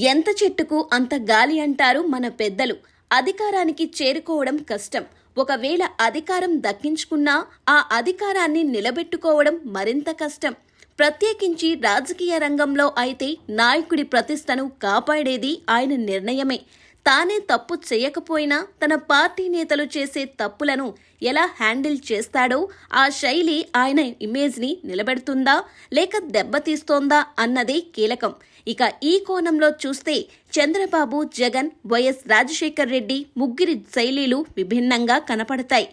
ఎంత చెట్టుకు అంత గాలి అంటారు మన పెద్దలు. అధికారానికి చేరుకోవడం కష్టం. ఒకవేళ అధికారం దక్కించుకున్నా ఆ అధికారాన్ని నిలబెట్టుకోవడం మరింత కష్టం. ప్రత్యేకించి రాజకీయ రంగంలో అయితే నాయకుడి ప్రతిష్టను కాపాడేది ఆయన నిర్ణయమే. తానే తప్పు చేయకపోయినా తన పార్టీ నేతలు చేసే తప్పులను ఎలా హ్యాండిల్ చేస్తాడో ఆ శైలి ఆయన ఇమేజ్ని నిలబెడుతుందా లేక దెబ్బతీస్తోందా అన్నదే కీలకం. ఇక ఈ కోణంలో చూస్తే చంద్రబాబు జగన్ వైఎస్ రాజశేఖర్ రెడ్డి ముగ్గురి శైలీలు విభిన్నంగా కనపడతాయి.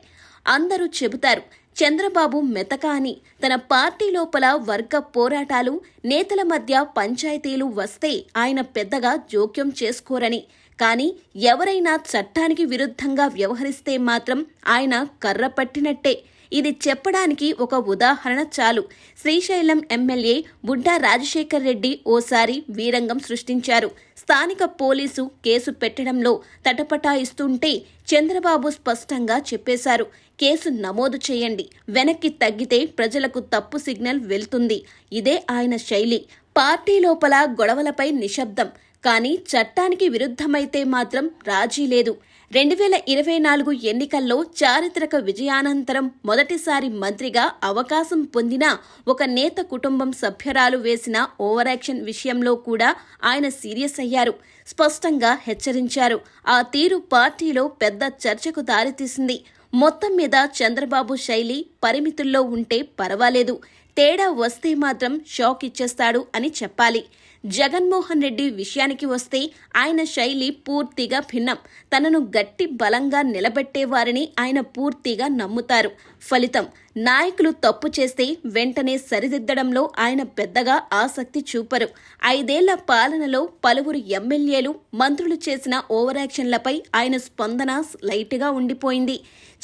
అందరూ చెబుతారు చంద్రబాబు మెతక అని తన పార్టీ లోపల వర్గ పోరాటాలు నేతల మధ్య పంచాయతీలు వస్తే ఆయన పెద్దగా జోక్యం చేసుకోరని. కానీ ఎవరైనా చట్టానికి విరుద్ధంగా వ్యవహరిస్తే మాత్రం ఆయన కర్ర పట్టినట్టే. ఇది చెప్పడానికి ఒక ఉదాహరణ చాలు. శ్రీశైలం ఎమ్మెల్యే బుడ్డా రాజశేఖర్ రెడ్డి ఓసారి వీరంగం సృష్టించారు. స్థానిక పోలీసు కేసు పెట్టడంలో తటపటాయిస్తుంటే చంద్రబాబు స్పష్టంగా చెప్పేశారు. కేసు నమోదు చేయండి. వెనక్కి తగ్గితే ప్రజలకు తప్పు సిగ్నల్ వెళ్తుంది. ఇదే ఆయన శైలి. పార్టీ లోపల గొడవలపై నిశ్శబ్దం. కానీ చట్టానికి విరుద్ధమైతే మాత్రం రాజీ లేదు. రెండు వేల ఇరవై నాలుగు ఎన్నికల్లో చారిత్రక విజయానంతరం మొదటిసారి మంత్రిగా అవకాశం పొందిన ఒక నేత కుటుంబం సభ్యురాలు వేసిన ఓవరాక్షన్ విషయంలో కూడా ఆయన సీరియస్ అయ్యారు. స్పష్టంగా హెచ్చరించారు. ఆ తీరు పార్టీలో పెద్ద చర్చకు దారితీసింది. మొత్తం మీద చంద్రబాబు శైలి పరిమితుల్లో ఉంటే పర్వాలేదు. తేడా వస్తే మాత్రం షాక్ ఇచ్చేస్తాడు అని చెప్పాలి. జగన్మోహన్ రెడ్డి విషయానికి వస్తే ఆయన శైలి పూర్తిగా భిన్నం. తనను గట్టి బలంగా నిలబెట్టేవారని ఆయన పూర్తిగా నమ్ముతారు. ఫలితం నాయకులు తప్పు చేస్తే వెంటనే సరిదిద్దడంలో ఆయన పెద్దగా ఆసక్తి చూపరు. ఐదేళ్ళ పాలనలో పలువురు ఎమ్మెల్యేలు మంత్రులు చేసిన ఓవరాక్షన్లపై ఆయన స్పందన లైట్గా ఉండిపోయింది.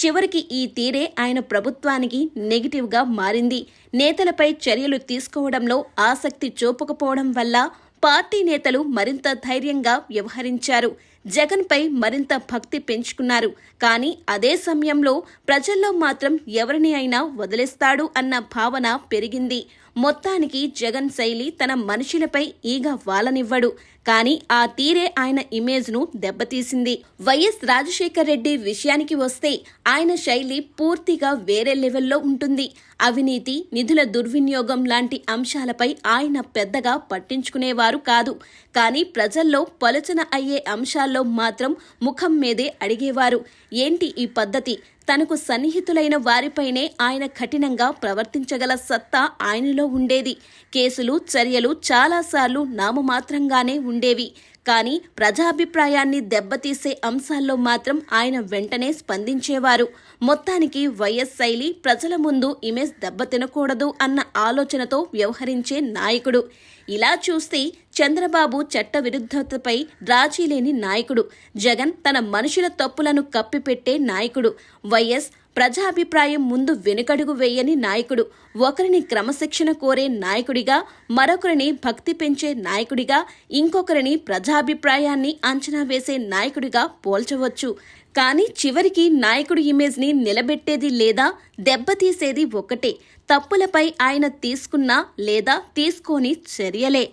చివరికి ఈ తీరే ఆయన ప్రభుత్వానికి నెగిటివ్గా మారింది. నేతలపై చర్యలు తీసుకోవడంలో ఆసక్తి చూపకపోవడం వల్ల పార్టీ నేతలు మరింత ధైర్యంగా వ్యవహరించారు. జగన్పై మరింత భక్తి పెంచుకున్నారు. కానీ అదే సమయంలో ప్రజల్లో మాత్రం ఎవరిని అయినా వదిలేస్తాడు అన్న భావన పెరిగింది. మొత్తానికి జగన్ శైలి తన మనుషులపై ఈగ వాలనివ్వడు. కానీ ఆ తీరే ఆయన ఇమేజ్ను దెబ్బతీసింది. వైఎస్ రాజశేఖర్ రెడ్డి విషయానికి వస్తే ఆయన శైలి పూర్తిగా వేరే లెవెల్లో ఉంటుంది. అవినీతి నిధుల దుర్వినియోగం లాంటి అంశాలపై ఆయన పెద్దగా పట్టించుకునేవారు కాదు. కానీ ప్రజల్లో పలుచన అయ్యే అంశాల్లో మాత్రం ముఖం మీదే అడిగేవారు. ఏంటి ఈ పద్ధతి? తనకు సన్నిహితులైన వారిపైనే ఆయన కఠినంగా ప్రవర్తించగల సత్తా ఆయనలో ఉండేది. కేసులు చర్యలు చాలాసార్లు నామమాత్రంగానే ఉండేవి. కానీ ప్రజాభిప్రాయాన్ని దెబ్బతీసే అంశాల్లో మాత్రం ఆయన వెంటనే స్పందించేవారు. మొత్తానికి వైఎస్ శైలి ప్రజల ముందు ఇమేజ్ దెబ్బతినకూడదు అన్న ఆలోచనతో వ్యవహరించే నాయకుడు. ఇలా చూస్తే చంద్రబాబు చట్ట విరుద్ధతపై రాజీలేని నాయకుడు. జగన్ తన మనుషుల తప్పులను కప్పిపెట్టే నాయకుడు. వైఎస్ ప్రజాభిప్రాయం ముందు వెనుకడుగు వేయని నాయకుడు. ఒకరిని క్రమశిక్షణ కోరే నాయకుడిగా మరొకరిని భక్తి పెంచే నాయకుడిగా ఇంకొకరిని ప్రజాభిప్రాయాన్ని అంచనా వేసే నాయకుడిగా పోల్చవచ్చు. కానీ చివరికి నాయకుడి ఇమేజ్ని నిలబెట్టేది లేదా దెబ్బతీసేది ఒకటే. తప్పులపై ఆయన తీసుకున్న లేదా తీసుకోని చర్యలే.